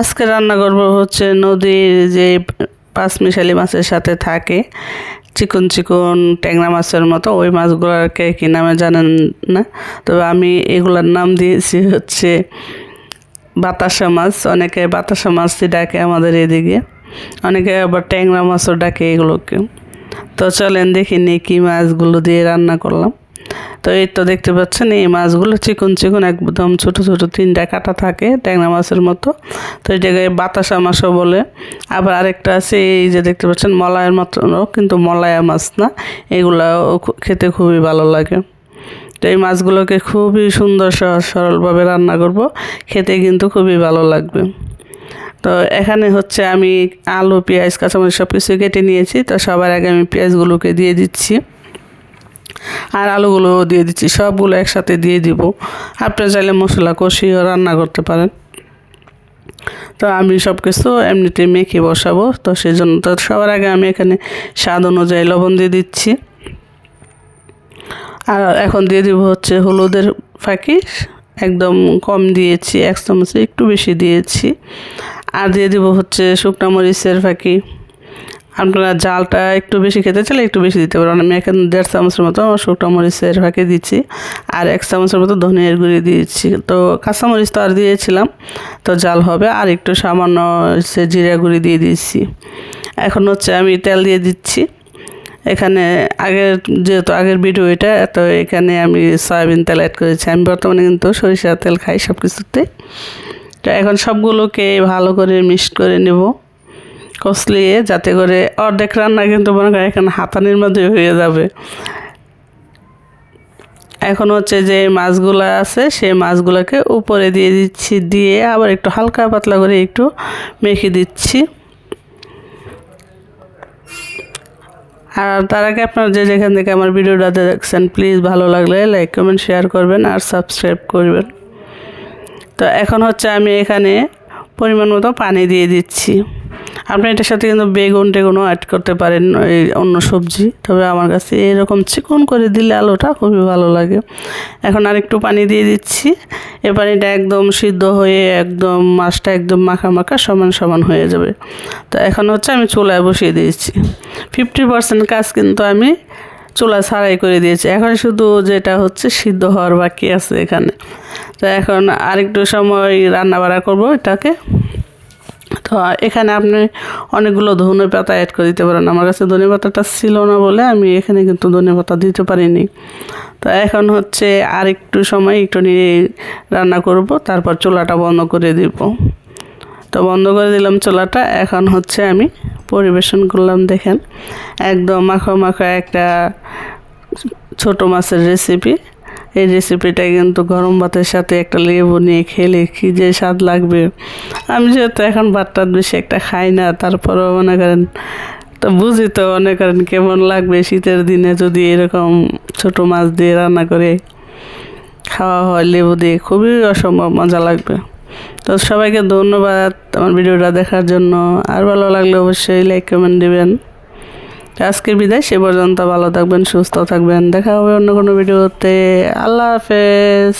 আজকে রান্না করব হচ্ছে নদীর যে পাঁচমিশালি মাছের সাথে থাকে চিকন চিকন ট্যাংরা মাছের মতো, ওই মাছগুলোকে কি নামে জানেন না? তবে আমি এগুলোর নাম দিয়েছি হচ্ছে বাতাসা মাছ। অনেকে বাতাসা মাছই ডাকে আমাদের এদিকে, অনেকে আবার ট্যাংরা মাছও ডাকে এগুলোকে। তো চলেন দেখি কী মাছগুলো দিয়ে রান্না করলাম। তো এই তো দেখতে পাচ্ছেন, এই মাছগুলো চিকন চিকন, একদম ছোট ছোট তিনটা কাটা থাকে ট্যাংরা মাছের মতো। তো এটাকে বাতাসা মাছও বলে। আবার আরেকটা আছে, এই যে দেখতে পাচ্ছেন মলায়ের মতো কিন্তু মলায়া মাছ না এগুলো খেতে খুবই ভালো লাগে। তো এই মাছগুলোকে খুবই সুন্দর সহজ সরলভাবে রান্না করব, খেতে কিন্তু খুবই ভালো লাগবে। তো এখানে হচ্ছে আমি আলু, পেঁয়াজ, কাঁচামরিচ সব কিছু কেটে নিয়েছি, তো সবার আগে আমি পেঁয়াজগুলোকে দিয়ে দিচ্ছি। আর আলুগুলো দিয়ে দিচ্ছি, সবগুলো একসাথে দিয়ে দিব। আপনার চাইলে মশলা কষিয়েও রান্না করতে পারেন। তো আমি সব কিছু এমনিতে মেখে বসাবো, তো সেই জন্য তো সবার আগে আমি এখানে স্বাদ অনুযায়ী লবণ দিয়ে দিচ্ছি। আর এখন দিয়ে দিব হচ্ছে হলুদের ফাঁকি, একদম কম দিয়েছি, এক চামচ একটু বেশি দিয়েছি। আর দিয়ে দিব হচ্ছে শুকনো মরিচের ফাঁকি। আপনারা জালটা একটু বেশি খেতে চাইলে একটু বেশি দিতে পারেন। আমি এখানে দেড় চামচের মতো শুকনো মরিচের ফাঁকে দিচ্ছি আর এক চামচের মতো ধনিয়ার গুঁড়ি দিয়েছি। তো কাঁচামরিচ তো আর দিয়েছিলাম, তো জাল হবে। আর একটু সামান্য সে জিরা গুঁড়ি দিয়ে দিয়েছি। এখন হচ্ছে আমি তেল দিয়ে দিচ্ছি। এখানে আগের যেহেতু আগের ভিডিও এটা, তো এখানে আমি সয়াবিন তেল অ্যাড করেছি। আমি বর্তমানে কিন্তু সরিষার তেল খাই সব কিছুতে তো এখন সবগুলোকে ভালো করে মিক্সড করে নেব। কষলিয়ে যাতে করে অর্ধেক রান্না কিন্তু মনে করেন এখানে হাতানির মধ্যে হয়ে যাবে। এখন হচ্ছে যে মাছগুলো আছে, সেই মাছগুলোকে উপরে দিয়ে দিচ্ছি, দিয়ে আবার একটু হালকা পাতলা করে একটু মেখে দিচ্ছি। আর তার আগে আপনারা যে যেখান থেকে আমার ভিডিওটা দেখছেন প্লিজ ভালো লাগলে লাইক কমেন্ট শেয়ার করবেন আর সাবস্ক্রাইব করবেন। তো এখন হচ্ছে আমি এখানে পরিমাণ মতো পানি দিয়ে দিচ্ছি। আপনি এটার সাথে কিন্তু বেগুন টেগুনও অ্যাড করতে পারেন, এই অন্য সবজি। তবে আমার কাছে এরকম চিকন করে দিলে আলুটা খুবই ভালো লাগে। এখন আর একটু পানি দিয়ে দিচ্ছি। এ পানিটা একদম সিদ্ধ হয়ে একদম মাছটা একদম মাখা মাখা সমান সমান হয়ে যাবে। তো এখন হচ্ছে আমি চুলায় বসিয়ে দিয়েছি। ফিফটি পার্সেন্ট কাজ কিন্তু আমি চুলা ছাড়াই করে দিয়েছি। এখন শুধু যেটা হচ্ছে সিদ্ধ হওয়ার বাকি আছে এখানে। তো এখন আরেকটু সময় রান্না বাড়া করব এটাকে। তো এখানে আপনি অনেকগুলো ধনে পাতা অ্যাড করে দিতে পারেন। আমার কাছে ধনে পাতাটা ছিল না বলে আমি এখানে কিন্তু ধনে পাতা দিতে পারিনি। তো এখন হচ্ছে আর একটু সময় একটু নিয়ে রান্না করব, তারপর চুলাটা বন্ধ করে দিব। তো বন্ধ করে দিলাম চুলাটা। এখন হচ্ছে আমি পরিবেশন করলাম, দেখেন। একদম মাখো মাখো একটা ছোট মাছের রেসিপি এই রেসিপিটা কিন্তু গরম ভাতের সাথে একটা লেবু নিয়ে খেলে কী যে স্বাদ লাগবে। আমি যেহেতু এখন ভাতটা বেশি একটা খাই না, তারপরেও মনে করেন, তো বুঝি তো মনে করেন কেমন লাগবে শীতের দিনে যদি এরকম ছোট মাছ দিয়ে রান্না করে খাওয়া হয়, লেবু দিয়ে খুবই অসম্ভব মজা লাগবে। তো সবাইকে ধন্যবাদ আমার ভিডিওটা দেখার জন্য। আর ভালো লাগলে অবশ্যই লাইক কমেন্ট দেবেন। আজকে বিদায়, সে পর্যন্ত ভালো থাকবেন, সুস্থ থাকবেন। দেখা হবে অন্য কোনো ভিডিওতে। আল্লাহ হাফেজ।